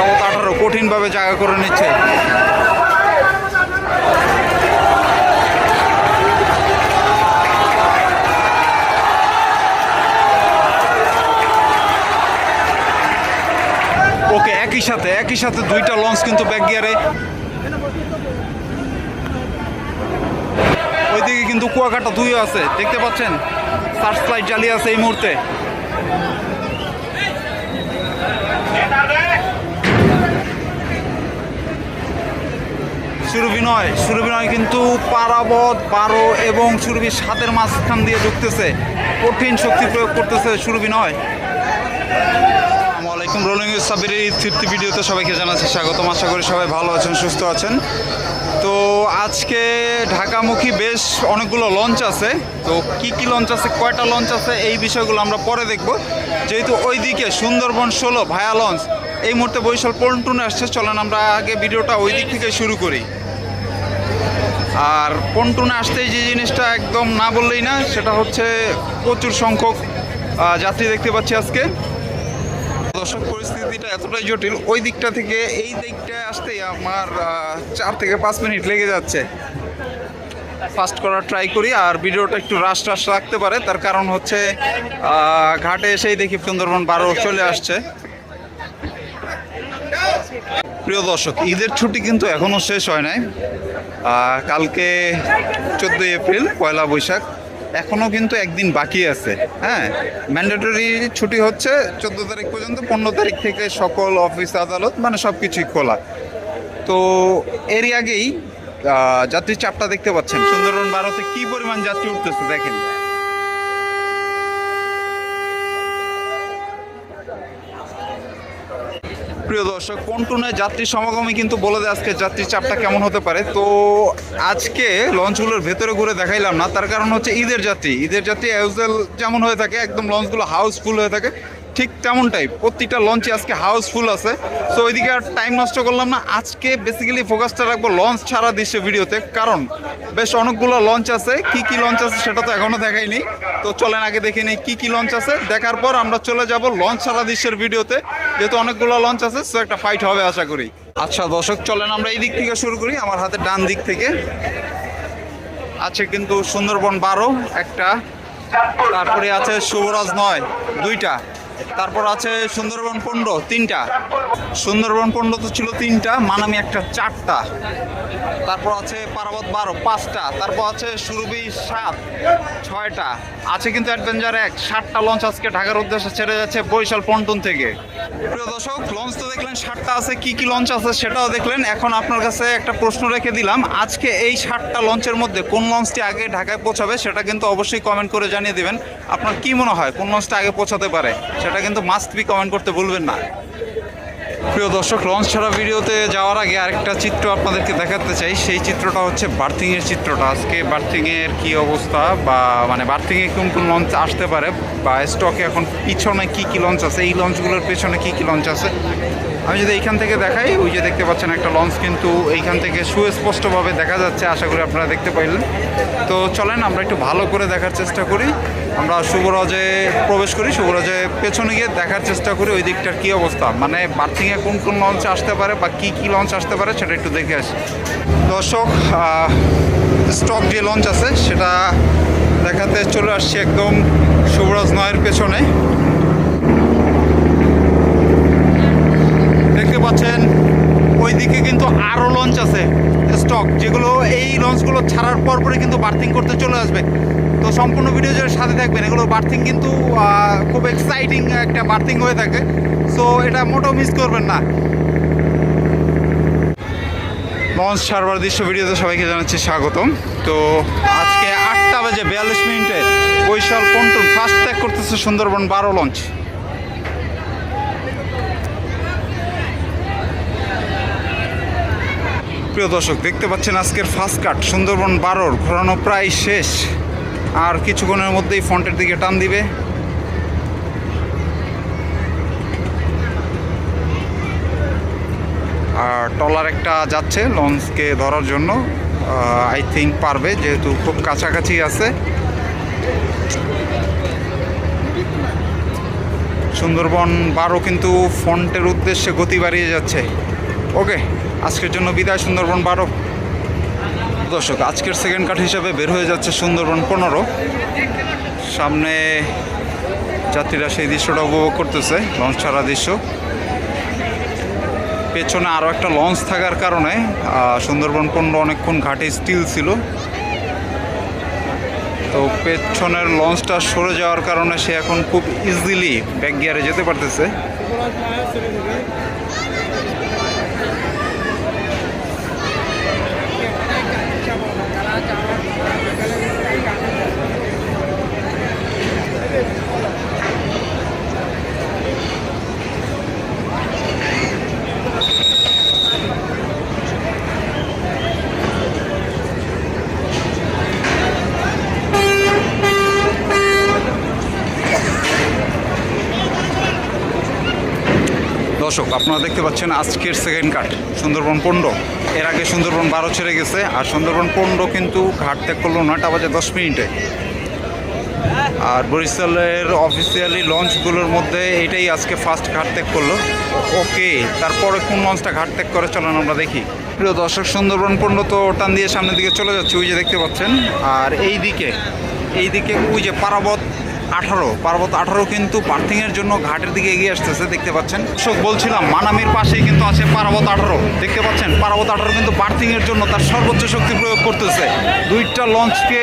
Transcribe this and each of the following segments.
পারাবত আঠারো কঠিনভাবে জায়গা করে নিচ্ছে। ওকে, একই সাথে একই সাথে দুইটা লঞ্চ কিন্তু ব্যাক গিয়ারে ওইদিকে কিন্তু কুয়াকাটা দুই আছে, দেখতে পাচ্ছেন? সার্চ লাইট জ্বালিয়ে আছে এই মুহূর্তে। সুরভি নয়। সুরভি নয় কিন্তু পারাবত, বারো এবং সুরভি সাতের মাঝখান দিয়ে ঢুকতেছে। কঠিন শক্তি প্রয়োগ করতেছে সুরভি নয়। আলাইকুম রোলিং সাবিরের এই তৃপ্তি ভিডিওতে সবাইকে জানাচ্ছি স্বাগতম। আশা করি সবাই ভালো আছেন, সুস্থ আছেন। তো আজকে ঢাকামুখী বেশ অনেকগুলো লঞ্চ আছে। তো কি কি লঞ্চ আছে, কয়টা লঞ্চ আছে, এই বিষয়গুলো আমরা পরে দেখব। যেহেতু ওইদিকে সুন্দরবন ষোলো ভায়া লঞ্চ এই মুহূর্তে বরিশাল পন্টুনে আসছে। চলেন আমরা আগে ভিডিওটা ওই দিক থেকে শুরু করি। আর পন্টুনে আসতেই যে জিনিসটা একদম না বললেই না, সেটা হচ্ছে প্রচুর সংখ্যক যাত্রী দেখতে পাচ্ছি আজকে। দর্শক, পরিস্থিতিটা এতটাই জটিল, ওই দিকটা থেকে এই দিকটায় আসতেই আমার চার থেকে পাঁচ মিনিট লেগে যাচ্ছে। ফাস্ট করার ট্রাই করি, আর ভিডিওটা একটু রাশ রাশ রাখতে পারে, তার কারণ হচ্ছে ঘাটে এসেই দেখি সুন্দরবন বারো চলে আসছে। প্রিয় দর্শক, ঈদের ছুটি কিন্তু এখনও শেষ হয় নাই। কালকে চোদ্দই এপ্রিল, পয়লা বৈশাখ। এখনও কিন্তু একদিন বাকি আছে হ্যাঁ? ম্যান্ডেটরি ছুটি হচ্ছে চোদ্দ তারিখ পর্যন্ত, পনেরো তারিখ থেকে সকল অফিস আদালত মানে সব কিছুই খোলা। তো এর আগেই যাত্রীর চাপটা দেখতে পাচ্ছেন। সুন্দরবন ভারতে কি পরিমাণ যাত্রী উঠতেছে দেখেন। প্রিয় দর্শক কন্টুনে যাত্রী সমাগমে কিন্তু বলে দেয় আজকে যাত্রীর চাপটা কেমন হতে পারে। তো আজকে লঞ্চগুলোর ভেতরে ঘুরে দেখাইলাম না, তার কারণ হচ্ছে ঈদের যাত্রী। ঈদের যাত্রী অ্যাউজেল যেমন হয়ে থাকে, একদম লঞ্চগুলো হাউসফুল হয়ে থাকে। ঠিক তেমনটাই। প্রতিটা লঞ্চে আজকে হাউসফুল আছে। সো ওইদিকে আর টাইম নষ্ট করলাম না। আজকে বেসিক্যালি ফোকাসটা রাখব লঞ্চ ছাড়া দৃশ্য ভিডিওতে। কারণ বেশ অনেকগুলো লঞ্চ আছে। কি কি লঞ্চ আছে সেটা তো এখনও দেখাইনি। তো চলেন আগে দেখে নিই কী কি লঞ্চ আছে। দেখার পর আমরা চলে যাব লঞ্চ ছাড়া দৃশ্যের ভিডিওতে। যেহেতু অনেকগুলো লঞ্চ আছে সো একটা ফাইট হবে আশা করি। আচ্ছা দর্শক, চলেন আমরা এই দিক থেকে শুরু করি, আমার হাতে ডান দিক থেকে। আছে কিন্তু সুন্দরবন বারো, একটা। তারপরে আছে শুভরাজ নয়, দুইটা। তারপর আছে সুন্দরবন পণ্ড তিনটা। সুন্দরবন পণ্ড তো ছিল তিনটা, মানামি একটা চারটা। তারপর আছে পারাবত বারো, পাঁচটা। তারপর আছে সুরবি সাত, ছয়টা। আছে কিন্তু অ্যাডভেঞ্চার এক। সাতটা লঞ্চ আজকে ঢাকার উদ্দেশ্যে ছেড়ে যাচ্ছে বরিশাল পন্টুন থেকে। প্রিয় দর্শক লঞ্চ তো দেখলেন, সাতটা আছে, কি কি লঞ্চ আছে সেটাও দেখলেন। এখন আপনার কাছে একটা প্রশ্ন রেখে দিলাম, আজকে এই সাতটা লঞ্চের মধ্যে কোন লঞ্চটি আগে ঢাকায় পৌঁছাবে সেটা কিন্তু অবশ্যই কমেন্ট করে জানিয়ে দেবেন। আপনার কি মনে হয়, কোন লঞ্চটা আগে পৌঁছাতে পারে, সেটা কিন্তু মাস্ট বি কমেন্ট করতে ভুলবেন না। প্রিয় দর্শক লঞ্চ ছাড়া ভিডিওতে যাওয়ার আগে আরেকটা চিত্র আপনাদেরকে দেখাতে চাই। সেই চিত্রটা হচ্ছে বার্থিংয়ের চিত্রটা। আজকে বার্থিংয়ের কি অবস্থা বা মানে বার্থিংয়ে কোন কোন লঞ্চ আসতে পারে বা স্টকে এখন পিছনে কি কি লঞ্চ আছে, এই লঞ্চগুলোর পেছনে কি কি লঞ্চ আছে? আমি যদি এইখান থেকে দেখাই, ওই যে দেখতে পাচ্ছেন একটা লঞ্চ কিন্তু এইখান থেকে সুস্পষ্টভাবে দেখা যাচ্ছে, আশা করি আপনারা দেখতে পাইলেন। তো চলেন, আমরা একটু ভালো করে দেখার চেষ্টা করি। আমরা শুভরাজে প্রবেশ করি শুভরাজে পেছনে গিয়ে দেখার চেষ্টা করি ওই দিকটার কী অবস্থা। মানে বার্থিংয়ে কোন কোন লঞ্চ আসতে পারে বা কী কী লঞ্চ আসতে পারে সেটা একটু দেখে আসি। দর্শক স্টক যে লঞ্চ আছে সেটা দেখাতে চলে আসছি একদম শুভরাজ নয়ের পেছনে। দেখতে পাচ্ছেন ওইদিকে কিন্তু আরও লঞ্চ আছে, স্টক, যেগুলো এই লঞ্চগুলো ছাড়ার পর পরে কিন্তু বার্থিং করতে চলে আসবে। সম্পূর্ণ ভিডিও যারা সাথে থাকবেন। এগুলো বার্থিং কিন্তু খুব এক্সাইটিং একটা বার্থিং হয়ে থাকে। সো এটা মোটেও মিস করবেন না। লঞ্চ ছাড়বার দৃশ্য ভিডিওতে সবাইকে জানাচ্ছি স্বাগতম। তো, আজকে আটটা বাজে বিয়াল্লিশ মিনিটে বৈশাল পন্টন ফার্স্ট ত্যাগ করতেছে সুন্দরবন বারো লঞ্চ প্রিয় দর্শক, দেখতে পাচ্ছেন আজকের ফার্স্ট কাট সুন্দরবন বারোর ঘোরানো প্রায় শেষ। আর কিছুক্ষণের মধ্যেই ফ্রন্টের দিকে টান দিবে। আর টলার একটা যাচ্ছে লঞ্চকে ধরার জন্য। আই থিঙ্ক পারবে, যেহেতু খুব কাছাকাছি আছে। সুন্দরবন বারো কিন্তু ফন্টের উদ্দেশ্যে গতি বাড়িয়ে যাচ্ছে। ওকে, আজকের জন্য বিদায় সুন্দরবন বারো। দর্শক, আজকের সেকেন্ড কাট হিসাবে বের হয়ে যাচ্ছে সুন্দরবন পনেরো। সামনে যাত্রীরা সেই দৃশ্যটা উপভোগ করতেছে লঞ্চ ছাড়া দৃশ্য। পেছনে আরও একটা লঞ্চ থাকার কারণে সুন্দরবন পনেরো অনেকক্ষণ ঘাটে স্টিল ছিল। তো পেছনের লঞ্চটা সরে যাওয়ার কারণে সে এখন খুব ইজিলি ব্যাক গিয়ারে যেতে পারতেছে। দর্শক, আপনারা দেখতে পাচ্ছেন আজকের সেকেন্ড কাট সুন্দরবন পনেরো এর আগে সুন্দরবন বারো ছেড়ে গেছে, আর সুন্দরবন পনেরো কিন্তু ঘাট ত্যাগ করল নয়টা বাজে দশ মিনিটে। আর বরিশালের অফিসিয়ালি লঞ্চগুলোর মধ্যে এটাই আজকে ফার্স্ট ঘাট ত্যাগ করল। ওকে তারপরে কোন লঞ্চটা ঘাট ত্যাগ করে চলেন আমরা দেখি। প্রিয় দর্শক, সুন্দরবন পণ্ড তো টান দিয়ে সামনের দিকে চলে যাচ্ছে, ওই যে দেখতে পাচ্ছেন। আর এই দিকে এই দিকে ওই যে পারাবত আঠারো পার্বত আঠারো কিন্তু পার্থিংয়ের জন্য ঘাটের দিকে এগিয়ে আসতেছে, দেখতে পাচ্ছেন। দর্শক, বলছিলাম, মানামির পাশেই কিন্তু আছে পার্বত আঠারো, দেখতে পাচ্ছেন? পার্বত আঠারো কিন্তু পার্থিংয়ের জন্য তার সর্বোচ্চ শক্তি প্রয়োগ করতেছে। দুইটা লঞ্চকে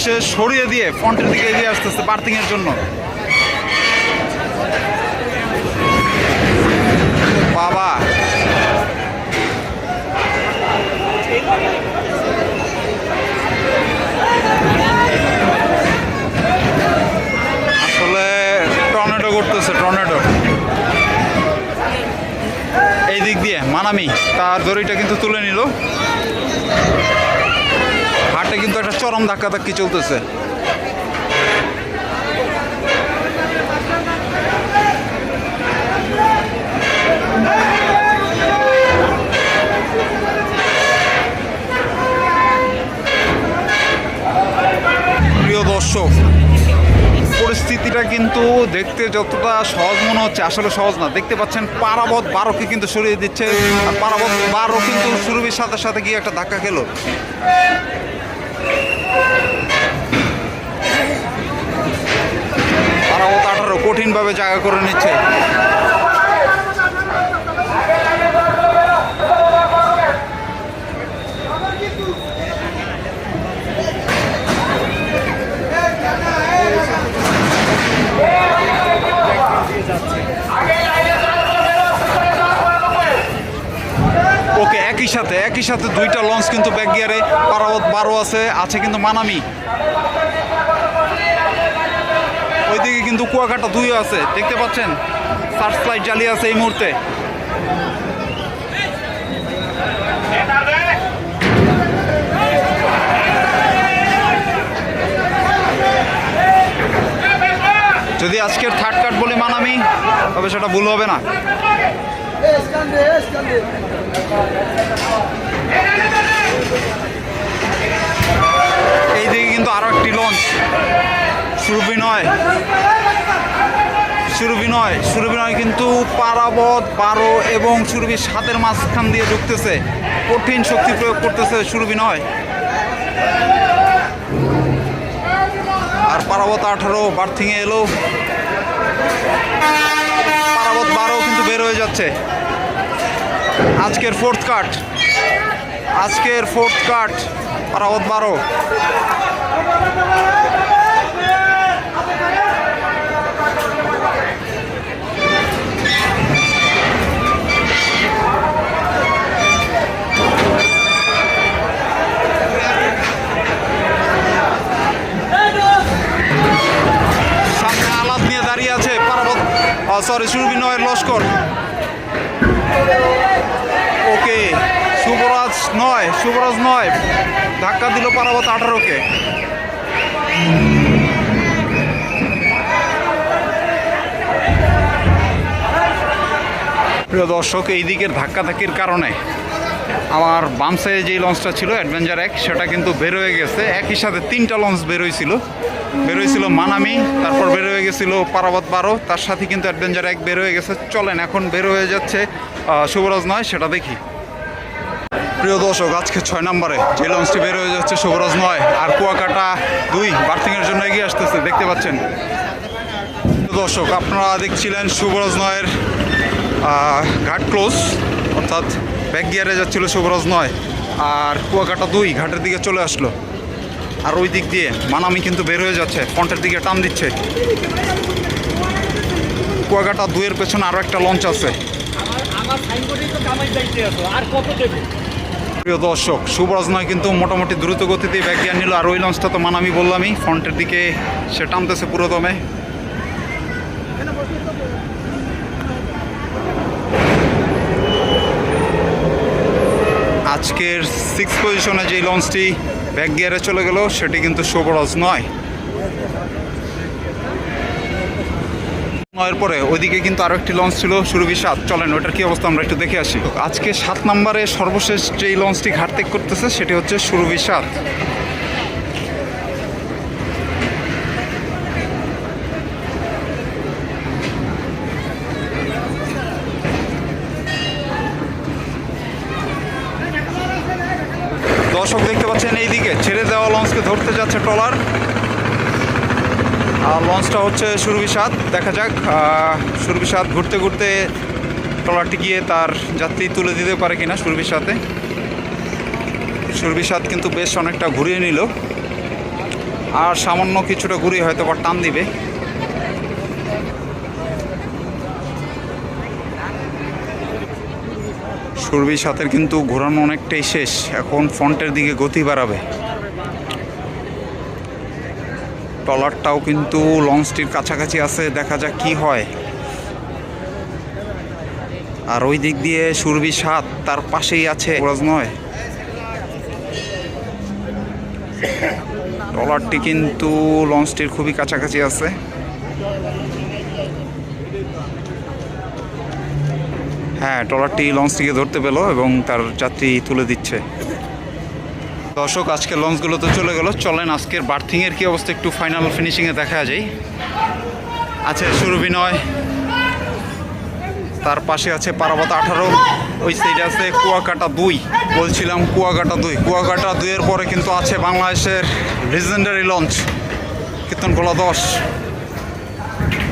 সে সরিয়ে দিয়ে ফ্রন্টের দিকে এগিয়ে আসতেছে পার্থিংয়ের জন্য। বাবা মানামি, তার দড়িটা কিন্তু তুলে নিল। হাটে কিন্তু একটা চরম ধাক্কা ধাক্কি চলতেছে। প্রিয় দর্শক পরিস্থিতিটা কিন্তু দেখতে যতটা সহজ মনে হচ্ছে, আসলে সহজ না। দেখতে পাচ্ছেন পারাবত বারোকে কিন্তু সরিয়ে দিচ্ছে, আর পারাবত বারো কিন্তু সুরভির সাথে সাথে গিয়ে একটা ধাক্কা খেলো। পারাবত আঠারো কঠিনভাবে জায়গা করে নিচ্ছে ওকে একই সাথে, একই সাথে দুইটা লঞ্চ কিন্তু ব্যাক গিয়ারে পারাবত বারো আছে আছে কিন্তু মানামি। ওইদিকে কিন্তু কুয়াকাটা দুই আছে, দেখতে পাচ্ছেন? সার্চ লাইট জ্বালিয়ে আছে এই মুহূর্তে। যদি আজকের থার্ড কাট বলি মানামি, তবে সেটা ভুল হবে না। এই দিকে কিন্তু আরও একটি লঞ্চ সুরভি নয় সুরভি নয় সুরভি নয় কিন্তু পারাবত, বারো এবং সুরভির সাতের মাঝখান দিয়ে ঢুকতেছে। কঠিন শক্তি প্রয়োগ করতেছে সুরভি নয় আর পারাবত আঠারো, বার্থিংয়ে এলো। পারাবত বারো কিন্তু বের হয়ে যাচ্ছে। আজকের ফোর্থ কাট আজকের ফোর্থ কাট পারাবত বারো সরি সুরভি নয়ের লস্কর ওকে শুভরাজ নয়, শুভরাজ নয়। ধাক্কা দিল পারাবত আঠারোকে। প্রিয় দর্শক, এই দিকের ধাক্কা ধাক্কির কারণে আমার বামসে যে লঞ্চটা ছিল অ্যাডভেঞ্চার এক সেটা কিন্তু বের হয়ে গেছে। একই সাথে তিনটা লঞ্চ বের হয়েছিল। বের হয়েছিল মানামি, তারপর বের হয়ে গেছিল পারাবত বারো, তার সাথে কিন্তু অ্যাডভেঞ্চার এক বের হয়ে গেছে। চলেন, এখন বের হয়ে যাচ্ছে শুভরাজ নয়, সেটা দেখি। প্রিয় দর্শক, আজকে ছয় নম্বরে যে লঞ্চটি বের হয়ে যাচ্ছে শুভরাজ নয়, আর কুয়াকাটা দুই, বার্থিংয়ের জন্য এগিয়ে আসতেছে, দেখতে পাচ্ছেন? প্রিয় দর্শক, আপনারা দেখছিলেন শুভরাজ নয়ের ঘাট ক্লোজ, অর্থাৎ ব্যাক গিয়ারে যাচ্ছিল শুভরাজ নয়, আর কুয়াকাটা দুই, ঘাটের দিকে চলে আসলো। আর ওই দিক দিয়ে মানামি কিন্তু বের হয়ে যাচ্ছে, ফ্রন্টের দিকে টান দিচ্ছে। কুয়াকাটা দুইয়ের পেছনে আরও একটা লঞ্চ আছে, আর কত দেবে? প্রিয় দর্শক শুভরাজ নয় কিন্তু মোটামুটি দ্রুত গতিতে ব্যাক গিয়ার নিল। আর ওই লঞ্চটা তো মানামি বললামই, ফ্রন্টের দিকে সে টানতেছে পুরো দমে আজকের সিক্স পজিশনে যে লঞ্চটি ব্যাক গিয়ারে চলে গেল, সেটি কিন্তু শুভরাজ নয় নয়ের পরে ওইদিকে কিন্তু আরও একটি লঞ্চ ছিল সুরভি সাত চলেন, ওটার কি অবস্থা আমরা একটু দেখে আসি। আজকে সাত নম্বরে সর্বশেষ যেই লঞ্চটি ঘাট ত্যাগ করতেছে, সেটি হচ্ছে সুরভি সাত দর্শক দেখতে পাচ্ছেন এইদিকে, ছেড়ে দেওয়া লঞ্চকে ধরতে যাচ্ছে ট্রলার। লঞ্চটা হচ্ছে সুরবিসাদ দেখা যাক সুরবিসাদ ঘুরতে ঘুরতে ট্রলারটি গিয়ে তার যাত্রী তুলে দিতে পারে কিনা সুরবিসাতে সুরবিসাদ কিন্তু বেশ অনেকটা ঘুরিয়ে নিল। আর সামান্য কিছুটা ঘুরিয়ে হয়তো বা টান দিবে। সুরভি সাথের কিন্তু ঘোরানো অনেকটাই শেষ। এখন ফ্রন্টের দিকে গতি বাড়াবে। ট্রলারটাও কিন্তু লঞ্চটির কাছাকাছি আছে, দেখা যাক কি হয়। আর ওই দিক দিয়ে সুরভি সাত তার পাশেই আছে নয়। ট্রলারটি কিন্তু লঞ্চটির খুবই কাছাকাছি আছে। হ্যাঁ ট্রলারটি লঞ্চটিকে ধরতে পেল এবং তার যাত্রী তুলে দিচ্ছে। দর্শক, আজকে লঞ্চগুলো তো চলে গেল। চলেন, আজকের বার্থিংয়ের কি অবস্থা? একটু ফাইনাল ফিনিশিংয়ে দেখা যায়। আছে সুরভি নয় তার পাশে আছে পারাবত আঠারো, ওই সাইডে আছে কুয়াকাটা দুই। বলছিলাম কুয়াকাটা দুই। কুয়াকাটা দুইয়ের পরে কিন্তু আছে বাংলাদেশের লিজেন্ডারি লঞ্চ কীর্তনকোলা দশ।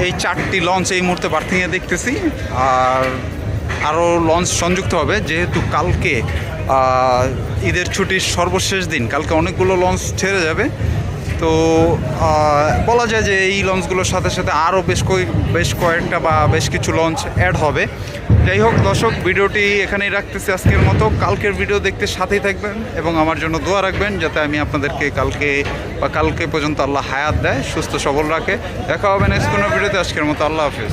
এই চারটি লঞ্চ এই মুহূর্তে বার্থিংয়ে দেখতেছি। আর আরও লঞ্চ সংযুক্ত হবে, যেহেতু কালকে ঈদের ছুটির সর্বশেষ দিন, কালকে অনেকগুলো লঞ্চ ছেড়ে যাবে। তো বলা যায় যে এই লঞ্চগুলোর সাথে সাথে আরও বেশ কয়েক বেশ কয়েকটা বা বেশ কিছু লঞ্চ অ্যাড হবে। যাই হোক, দর্শক, ভিডিওটি এখানেই রাখতেছি আজকের মতো। কালকের ভিডিও দেখতে সাথেই থাকবেন এবং আমার জন্য দোয়া রাখবেন যাতে আমি আপনাদেরকে কালকে বা কালকে পর্যন্ত আল্লাহ হায়াত দেয়, সুস্থ সবল রাখে। দেখা হবে নেক্সট কোনো ভিডিওতে আজকের মতো আল্লাহ হাফিজ।